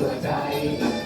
หัวใจ